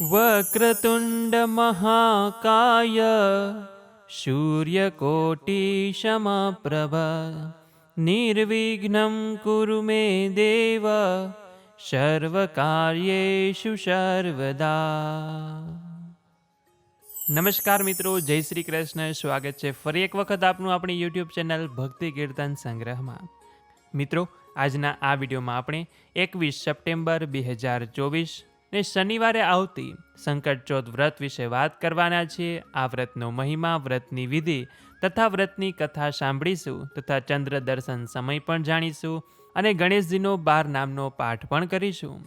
વક્રતુંડમહાકાય સૂર્યકોટિશમપ્રભ નિર્વિઘ્नं કુરુ મે દેવ સર્વકાર્યેષુ સર્વદા નમસ્કાર મિત્રો જય શ્રી કૃષ્ણ સ્વાગત છે ફરી એક વખત આપનું આપણી યુટ્યુબ ચેનલ ભક્તિ કીર્તન સંગ્રહમાં. મિત્રો, આજના આ વિડીયોમાં આપણે એકવીસ સપ્ટેમ્બર બે હજાર ચોવીસ ને શનિવારે આવતી સંકટ ચોથ વ્રત વિશે વાત કરવાના છીએ. આ વ્રતનો મહિમા, વ્રતની વિધિ તથા વ્રતની કથા સાંભળીશું તથા ચંદ્ર દર્શન સમય પણ જાણીશું અને ગણેશજીનો બાર નામનો પાઠ પણ કરીશું.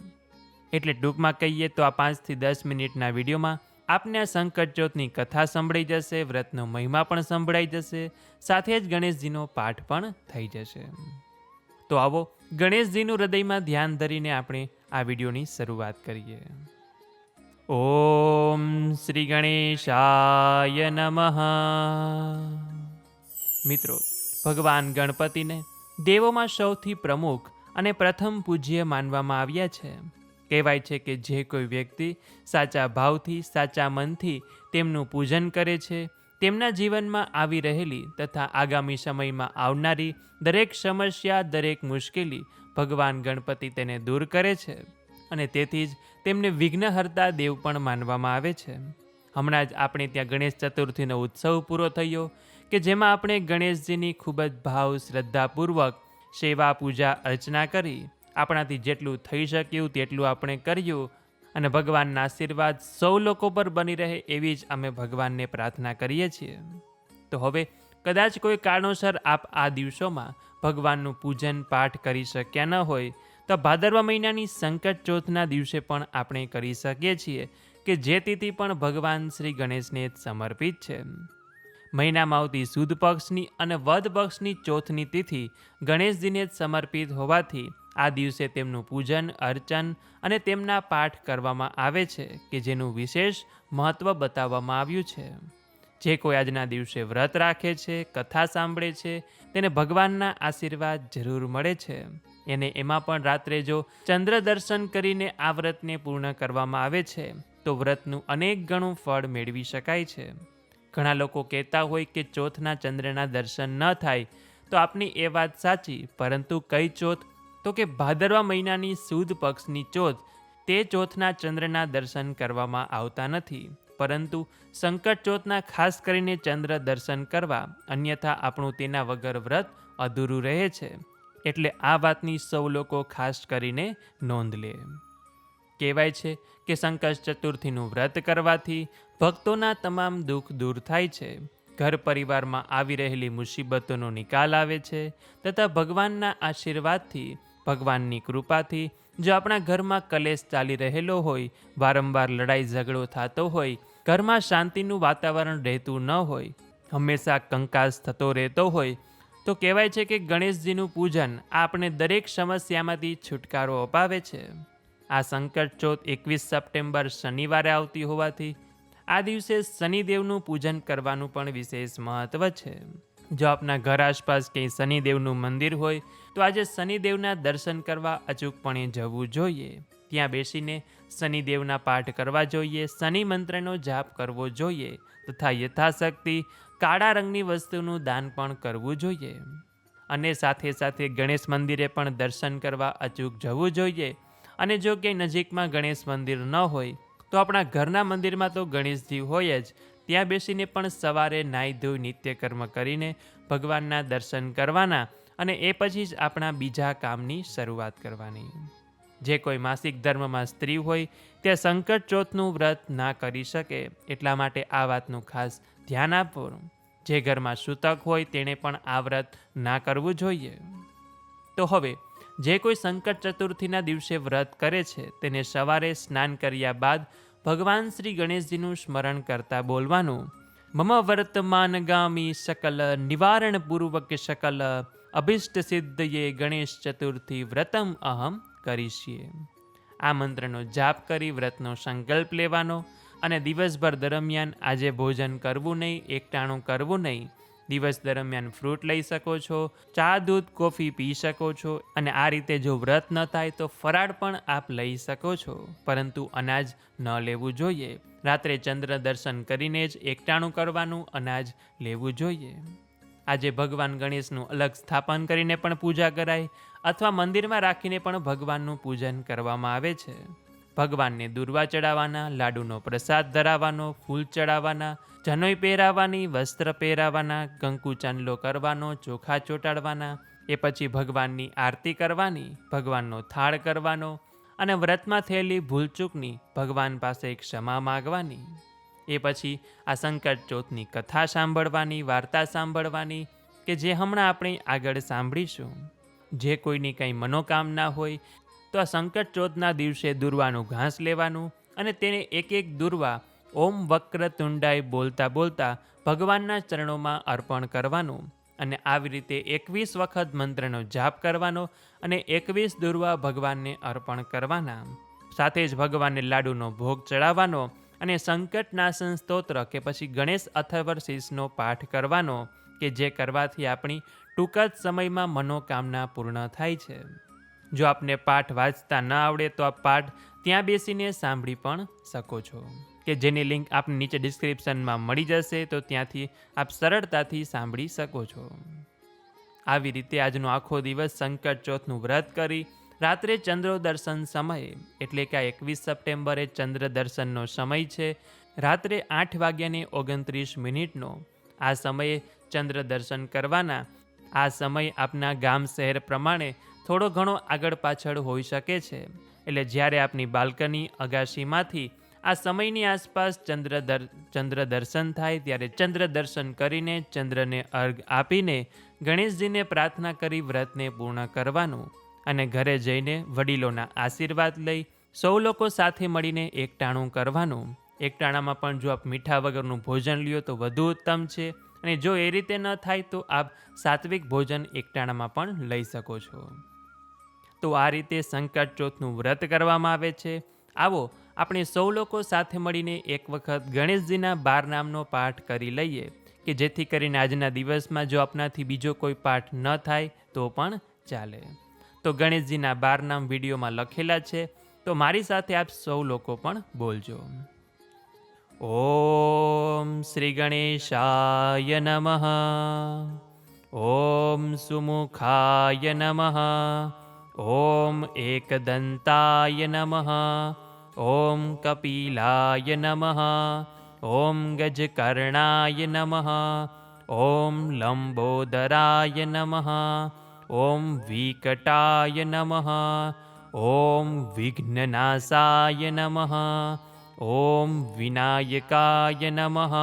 એટલે ટૂંકમાં કહીએ તો આ પાંચથી દસ મિનિટના વિડીયોમાં આપને આ સંકટ ચોથની કથા સંભળાઈ જશે, વ્રતનો મહિમા પણ સંભળાઈ જશે, સાથે જ ગણેશજીનો પાઠ પણ થઈ જશે. તો આવો ગણેશજીનું હૃદયમાં ધ્યાન ધરીને આપણે આ વિડીયોની શરૂઆત કરીએ. ઓમ શ્રી ગણેશાય નમઃ. મિત્રો, ભગવાન ગણપતિને દેવોમાં સૌથી પ્રમુખ અને પ્રથમ પૂજ્ય માનવામાં આવ્યા છે. કહેવાય છે કે જે કોઈ વ્યક્તિ સાચા ભાવથી, સાચા મનથી તેમનું પૂજન કરે છે, તેમના જીવનમાં આવી રહેલી તથા આગામી સમયમાં આવનારી દરેક સમસ્યા, દરેક મુશ્કેલી ભગવાન ગણપતિ તેને દૂર કરે છે અને તેથી જ તેમને વિઘ્નહર્તા દેવ પણ માનવામાં આવે છે. હમણાં જ આપણે ત્યાં ગણેશ ચતુર્થીનો ઉત્સવ પૂરો થયો કે જેમાં આપણે ગણેશજીની ખૂબ જ ભાવ શ્રદ્ધાપૂર્વક સેવા પૂજા અર્ચના કરી આપણાથી જેટલું થઈ શક્યું તેટલું આપણે કર્યું અને ભગવાનના આશીર્વાદ સૌ લોકો પર બની રહે એવી જ અમે ભગવાનને પ્રાર્થના કરીએ છીએ. તો હવે કદાચ કોઈ કારણોસર આપ આ દિવસોમાં ભગવાનનું પૂજન, પાઠ કરી શક્યા ન હોય, તો ભાદરવા મહિનાની સંકટ ચોથના દિવસે પણ આપણે કરી શકીએ છીએ કે જે તિથિ પણ ભગવાન શ્રી ગણેશને સમર્પિત છે. મહિનામાં આવતી સુદ પક્ષની અને વધ પક્ષની ચોથની તિથિ ગણેશજીને જ સમર્પિત હોવાથી આ દિવસે તેમનું પૂજન, અર્ચન અને તેમના પાઠ કરવામાં આવે છે કે જેનું વિશેષ મહત્ત્વ બતાવવામાં આવ્યું છે. જે કોઈ આજના દિવસે વ્રત રાખે છે, કથા સાંભળે છે, તેને ભગવાનના આશીર્વાદ જરૂર મળે છે. એને એમાં પણ રાત્રે જો ચંદ્ર દર્શન કરીને આ વ્રતને પૂર્ણ કરવામાં આવે છે, તો વ્રતનું અનેક ગણું ફળ મેળવી શકાય છે. ઘણા લોકો કહેતા હોય કે ચોથના ચંદ્રના દર્શન ન થાય, તો આપની એ વાત સાચી, પરંતુ કઈ ચોથ? તો કે ભાદરવા મહિનાની સુદ પક્ષની ચોથ, તે ચોથના ચંદ્રના દર્શન કરવામાં આવતા નથી. પરંતુ સંકટ ચોથના ખાસ કરીને ચંદ્ર દર્શન કરવા, અન્યથા આપણું તેના વગર વ્રત અધૂરું રહે છે. એટલે આ વાતની સૌ લોકો ખાસ કરીને નોંધ લે. કહેવાય છે કે સંકટ ચતુર્થીનું વ્રત કરવાથી ભક્તોના તમામ દુઃખ દૂર થાય છે. ઘર પરિવારમાં આવી રહેલી મુસીબતોનો નિકાલ આવે છે તથા ભગવાનના આશીર્વાદથી, ભગવાનની કૃપાથી, જો આપણા ઘરમાં કલેશ ચાલી રહેલો હોય, વારંવાર લડાઈ ઝઘડો થતો હોય ઘરમાં શાંતિનું વાતાવરણ રહેતું ન હોય, હંમેશા કંકાસ થતો રહેતો હોય, તો કહેવાય છે કે ગણેશજીનું પૂજન આપણે દરેક સમસ્યામાંથી છુટકારો અપાવે છે. આ સંકટ ચોથ એકવીસ સપ્ટેમ્બર શનિવારે આવતી હોવાથી, આ દિવસે શનિદેવનું પૂજન કરવાનું પણ વિશેષ મહત્વ છે. જો આપના ઘર આસપાસ કંઈ શનિદેવનું મંદિર હોય, તો આજે શનિદેવના દર્શન કરવા અચૂકપણે જવું જોઈએ. ત્યાં બેસીને શનિદેવના પાઠ કરવા જોઈએ, શનિ મંત્રનો જાપ કરવો જોઈએ તથા યથાશક્તિ કાળા રંગની વસ્તુનું દાન પણ કરવું જોઈએ. અને સાથે સાથે ગણેશ મંદિરે પણ દર્શન કરવા અચૂક જવું જોઈએ. અને જો કે નજીકમાં ગણેશ મંદિર ન હોય, તો આપણા ઘરના મંદિરમાં તો ગણેશજી હોય જ. ત્યાં બેસીને પણ સવારે નાહી ધોઈ નિત્યકર્મ કરીને ભગવાનના દર્શન કરવાના અને એ પછી જ આપણા બીજા કામની શરૂઆત કરવાની. જે કોઈ માસિક ધર્મમાં સ્ત્રી હોય તે સંકટ ચોથનું વ્રત ના કરી શકે. એટલા માટે આ વાતનું ખાસ ધ્યાન આપવું. જે ઘરમાં સૂતક હોય તેણે પણ આ વ્રત ના કરવું જોઈએ. તો હવે, જે કોઈ સંકટ ચતુર્થીના દિવસે વ્રત કરે છે, તેને સવારે સ્નાન કર્યા બાદ ભગવાન શ્રી ગણેશજીનું સ્મરણ કરતા બોલવાનું, મમ વર્તમાનગામી સકલ નિવારણ પૂર્વક સકલ અભિષ્ટ સિદ્ધયે ગણેશ ચતુર્થી વ્રતમ અહમ કરીશીએ આ મંત્રનો જાપ કરી, વ્રતનો સંકલ્પ લેવાનો અને દિવસભર દરમિયાન આજે ભોજન કરવું નહીં, એકટાણું કરવું નહીં. દિવસ દરમિયાન ફ્રૂટ લઈ શકો છો, ચા, દૂધ, કોફી પી શકો છો અને આ રીતે જો વ્રત ન થાય તો ફરાળ પણ આપ લઈ શકો છો. પરંતુ અનાજ ન લેવું જોઈએ. રાત્રે ચંદ્ર દર્શન કરીને જ એકટાણું કરવાનું અનાજ લેવું જોઈએ. આજે ભગવાન ગણેશનું અલગ સ્થાપન કરીને પણ પૂજા કરાય અથવા મંદિરમાં રાખીને પણ ભગવાનનું પૂજન કરવામાં આવે છે. ભગવાનને દુર્વા ચડાવવાના, લાડુનો પ્રસાદ ધરાવવાનો, ફૂલ ચડાવવાના, જનોઈ પહેરાવવાની, વસ્ત્ર પહેરાવવાના કંકુ ચાંદલો કરવાનો, ચોખા ચોંટાડવાના, એ પછી ભગવાનની આરતી કરવાની, ભગવાનનો થાળ કરવાનો અને વ્રતમાં થયેલી ભૂલચૂકની ભગવાન પાસે ક્ષમા માગવાની. એ પછી આ સંકટ ચોથની કથા સાંભળવાની, વાર્તા સાંભળવાની કે જે હમણાં આપણે આગળ સાંભળીશું. જે કોઈની કંઈ મનોકામના હોય તો આ સંકટ ચોથના દિવસે દુર્વાનું ઘાસ લેવાનું અને તેને એક એક દુર્વા ઓમ વક્ર તુંડાઈ બોલતા બોલતા ભગવાનના ચરણોમાં અર્પણ કરવાનું અને આવી રીતે એકવીસ વખત મંત્રનો જાપ કરવાનો અને એકવીસ દુર્વા ભગવાનને અર્પણ કરવાના. સાથે જ ભગવાનને લાડુનો ભોગ ચડાવવાનો અને સંકટનાશન સ્તોત્ર કે પછી ગણેશ અથર્વશીષનો પાઠ કરવાનો કે જે કરવાથી આપણી ટૂંક જ સમયમાં મનોકામના પૂર્ણ થાય છે. જો આપને પાઠ વાંચતા ન આવડે તો આ પાઠ ત્યાં બેસીને સાંભળી પણ શકો છો. કે જેની લિંક આપને નીચે ડિસ્ક્રિપ્શનમાં મળી જશે તો ત્યાંથી આપ સરળતાથી સાંભળી શકો છો. આવી રીતે આજનો આખો દિવસ સંકટ ચોથનું વ્રત કરી રાત્રે ચંદ્રો દર્શન સમયે, એટલે કે આ એકવીસ સપ્ટેમ્બરે ચંદ્ર દર્શનનો સમય છે, રાત્રે આઠ વાગ્યાની ઓગણત્રીસ મિનિટનો. આ સમયે ચંદ્ર દર્શન કરવાના, આ સમય આપના ગામ શહેર પ્રમાણે થોડો ઘણો આગળ પાછળ હોઈ શકે છે. એટલે જ્યારે આપની બાલ્કની અગાશીમાંથી આ સમયની આસપાસ ચંદ્ર દર ચંદ્ર દર્શન થાય, ત્યારે ચંદ્ર દર્શન કરીને ચંદ્રને અર્ઘ આપીને ગણેશજીને પ્રાર્થના કરી વ્રતને પૂર્ણ કરવાનું. અને ઘરે જઈને વડીલોના આશીર્વાદ લઈ સૌ લોકો સાથે મળીને એકટાણું કરવાનું. એકટાણામાં પણ જો આપ મીઠા વગરનું ભોજન લ્યો તો વધુ ઉત્તમ છે. અને જો એ રીતે ન થાય તો આપ સાત્વિક ભોજન એકટાણામાં પણ લઈ શકો છો. તો આ રીતે સંકટ ચોથનું વ્રત કરવામાં આવે છે. આવો આપણે સૌ લોકો સાથે મળીને એક વખત ગણેશજીના બાર નામનો પાઠ કરી લઈએ કે જેથી કરીને આજના દિવસમાં જો આપનાથી બીજો કોઈ પાઠ ન થાય તો પણ ચાલે. તો ગણેશજીના બાર નામ વિડીયોમાં લખેલા છે, તો મારી સાથે આપ સૌ લોકો પણ બોલજો. ઓમ શ્રી ગણેશાય નમઃ. ઓમ સુમુખાય નમઃ. ઓમ એકદંતાય નમઃ. ઓમ કપિલાય નમઃ. ઓમ ગજકર્ણાય નમઃ. ઓમ લંબોદરાય નમઃ. ॐ विकटाय नमः। ॐ विघ्ननाशाय नमः। ॐ विनायकाय नमः।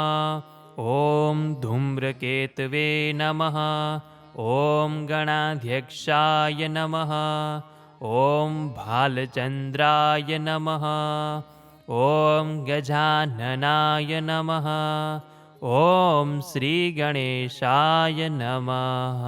ॐ धूम्रकेतवे नमः। ॐ गणाध्यक्षाय नमः। ॐ भालचन्द्राय नमः। ॐ गजाननाय नमः। ઓમ શ્રી ગણેશાય નમઃ.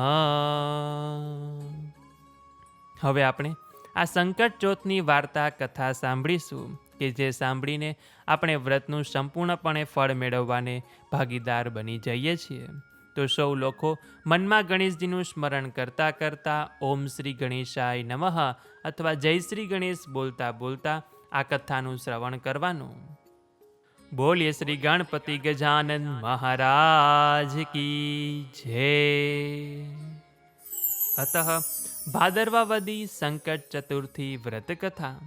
હવે આપણે આ સંકટ ચોથની વાર્તા કથા સાંભળીશું કે જે સાંભળીને આપણે વ્રતનું સંપૂર્ણપણે ફળ મેળવવાને ભાગીદાર બની જઈએ છીએ. તો સૌ લોકો મનમાં ગણેશજીનું સ્મરણ કરતાં કરતાં ઓમ શ્રી ગણેશાય નમઃ અથવા જય શ્રી ગણેશ બોલતા બોલતા આ કથાનું શ્રવણ કરવાનું. બોલીએ શ્રી ગણપતિ ગજાનંદ મહારાજ કી જય. અત ભાદરવાવદી સંકટ ચતુર્થી વ્રત કથા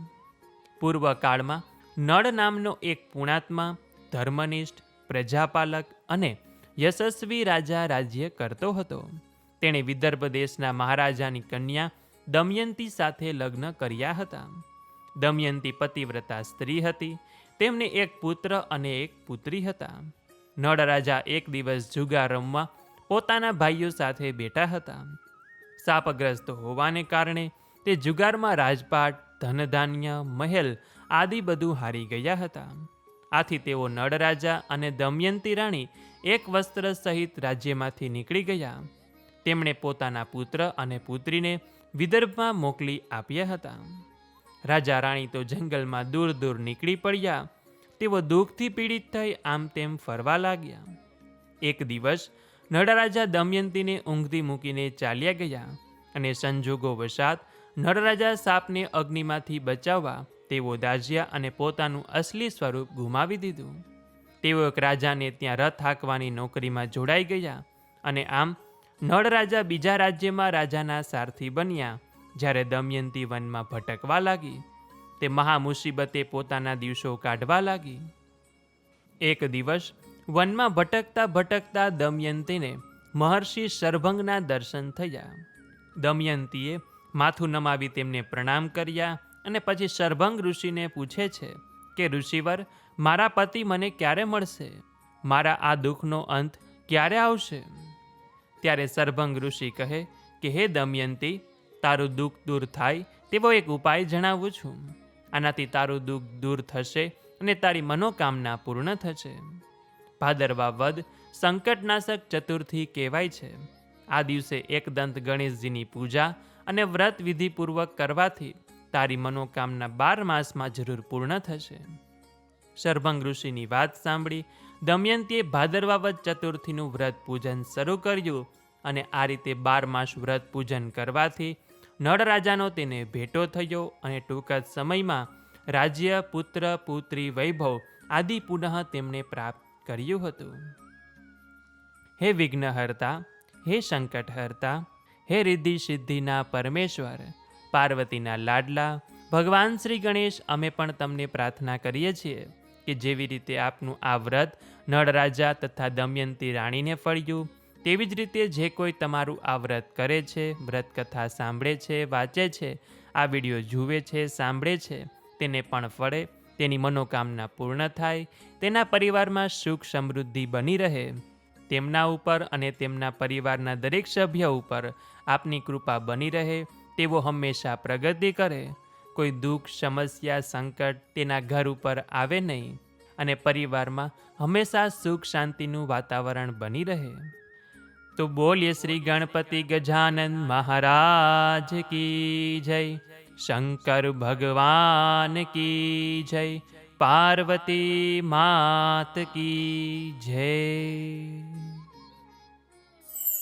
પૂર્વકાળમાં નળ નામનો એક પુણાત્મા, ધર્મનિષ્ઠ, પ્રજાપાલક અને યશસ્વી રાજા રાજ્ય કરતો હતો. તેણે વિદર્ભ દેશના મહારાજાની કન્યા દમયંતી સાથે લગ્ન કર્યા હતા. દમયંતી પતિવ્રતા સ્ત્રી હતી. તેમને એક પુત્ર અને એક પુત્રી હતા. નળ રાજા એક દિવસ જુગાર રમવા પોતાના ભાઈઓ સાથે બેઠા હતા. સાપગ્રસ્ત હોવાને કારણે તે જુગારમાં રાજપાટ, ધનધાન્ય, મહેલ આદિ બધું હારી ગયા હતા. આથી તેઓ નળ રાજા અને દમયંતી રાણી એક વસ્ત્ર સહિત રાજ્યમાંથી નીકળી ગયા. તેમણે પોતાના પુત્ર અને પુત્રીને વિદર્ભમાં મોકલી આપ્યા હતા. રાજા રાણી તો જંગલમાં દૂર દૂર નીકળી પડ્યા. તેઓ દુઃખથી પીડિત થઈ આમ તેમ ફરવા લાગ્યા. એક દિવસ નળરાજા દમયંતીને ઊંઘથી મૂકીને ચાલ્યા ગયા અને સંજોગો વસાત નળરાજા સાપને અગ્નિમાંથી બચાવવા તેઓ દાજ્યા અને પોતાનું અસલી સ્વરૂપ ગુમાવી દીધું. તેઓ એક રાજાને ત્યાં રથ હાંકવાની નોકરીમાં જોડાઈ ગયા અને આમ નળરાજા બીજા રાજ્યમાં રાજાના સારથી બન્યા. જ્યારે દમયંતી વનમાં ભટકવા લાગી, તે મહામુસીબતે પોતાના દિવસો કાઢવા લાગી. એક દિવસ વનમાં ભટકતા ભટકતા દમયંતીને મહર્ષિ સરભંગના દર્શન થયા. દમયંતીએ માથું નમાવી તેમને પ્રણામ કર્યા અને પછી સરભંગ ઋષિને પૂછે છે કે, ઋષિવર, મારા પતિ મને ક્યારે મળશે? મારા આ દુઃખનો અંત ક્યારે આવશે? ત્યારે સરભંગ ઋષિ કહે કે, હે દમયંતી તારું દુઃખ દૂર થાય તેવો એક ઉપાય જણાવું છું. આનાથી તારું દુઃખ દૂર થશે અને તારી મનોકામના પૂર્ણ થશે. ભાદરવા વદ સંકટનાશક ચતુર્થી કહેવાય છે. આ દિવસે એકદંત ગણેશજીની પૂજા અને વ્રત વિધિપૂર્વક કરવાથી તારી મનોકામના બાર માસમાં જરૂર પૂર્ણ થશે. શરભંગ ઋષિની વાત સાંભળી દમયંતીએ ભાદરવા વદ ચતુર્થીનું વ્રત પૂજન શરૂ કર્યું અને આ રીતે બાર માસ વ્રત પૂજન કરવાથી નળ રાજાનો તેને ભેટો થયો અને ટૂંક જ સમયમાં રાજ્ય પુત્ર પુત્રી વૈભવ આદિ પુનઃ તેમણે પ્રાપ્ત કર્યું હતું. હે વિઘ્નહર્તા, હે સંકટહર્તા, હે રિદ્ધિ સિદ્ધિના પરમેશ્વર, પાર્વતીના લાડલા, ભગવાન શ્રી ગણેશ, અમે પણ તમને પ્રાર્થના કરીએ છીએ કે જેવી રીતે આપનું આ વ્રત નળરાજા તથા દમયંતી રાણીને ફળ્યું તેવી જ રીતે જે કોઈ તમારું આ વ્રત કરે છે વ્રત કથા સાંભળે છે, વાંચે છે, આ વીડિયો જુએ છે, સાંભળે છે, તેને પણ ફળે, તેની મનોકામના પૂર્ણ થાય, તેના પરિવારમાં સુખ સમૃદ્ધિ બની રહે. તેમના ઉપર અને તેમના પરિવારના દરેક સભ્ય ઉપર આપની કૃપા બની રહે, તેઓ હંમેશા પ્રગતિ કરે. કોઈ દુઃખ, સમસ્યા, સંકટ તેના ઘર ઉપર આવે નહીં અને પરિવારમાં હંમેશા સુખ શાંતિનું વાતાવરણ બની રહે. તો બોલીએ શ્રી ગણપતિ ગજાનંદ મહારાજ કી જય. શંકર ભગવાન કી જય. પાર્વતી માત કી જય.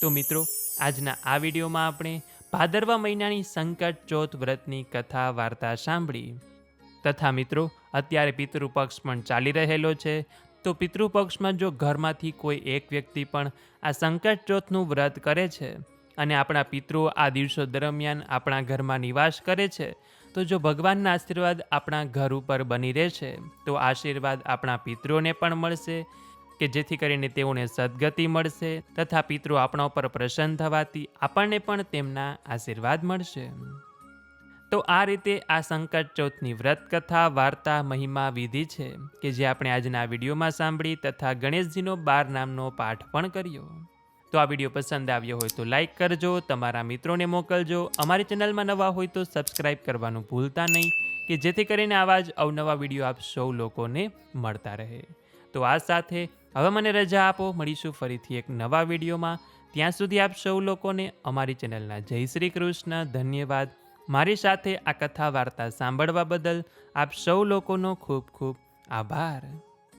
તો મિત્રો, આજના આ વિડીયોમાં આપણે ભાદરવા મહિનાની સંકટ ચોથ વ્રતની કથા વાર્તા સાંભળી. તથા મિત્રો, અત્યારે પિતૃપક્ષ પણ ચાલી રહેલો છે. તો પિતૃપક્ષમાં જો ઘરમાંથી કોઈ એક વ્યક્તિ પણ આ સંકટ ચોથનું વ્રત કરે છે અને આપણા પિતૃ આ દિવસો દરમિયાન આપણા ઘરમાં નિવાસ કરે છે, તો જો ભગવાનના આશીર્વાદ આપણા ઘર ઉપર બની રહેશે તો આશીર્વાદ આપણા પિતૃઓને પણ મળશે કે જેથી કરીને તેઓને સદગતિ મળશે તથા પિતૃ આપણા ઉપર પ્રસન્ન થવાથી આપણને પણ તેમના આશીર્વાદ મળશે. તો આ રીતે આ સંકટ ચોથની વ્રત કથા વાર્તા મહિમા, વિધિ છે કે જે આપણે આજના વિડીયોમાં સાંભળી તથા ગણેશજીનો બાર નામનો પાઠ પણ કર્યો. તો આ વીડિયો પસંદ આવ્યો હોય તો લાઈક કરજો, તમારા મિત્રોને મોકલજો, અમારી ચેનલમાં નવા હોય તો સબસ્ક્રાઈબ કરવાનું ભૂલતા નહીં, કે જેથી કરીને આવા જ અવનવા વીડિયો આપ સૌ લોકોને મળતા રહે. તો આ સાથે હવે મને રજા આપો, મળીશું ફરીથી એક નવા વિડીયોમાં. ત્યાં સુધી આપ સૌ લોકોને અમારી ચેનલના જય શ્રી કૃષ્ણ, ધન્યવાદ. મારી સાથે આ કથા વાર્તા સાંભળવા બદલ આપ સૌ લોકોનો ખૂબ ખૂબ આભાર.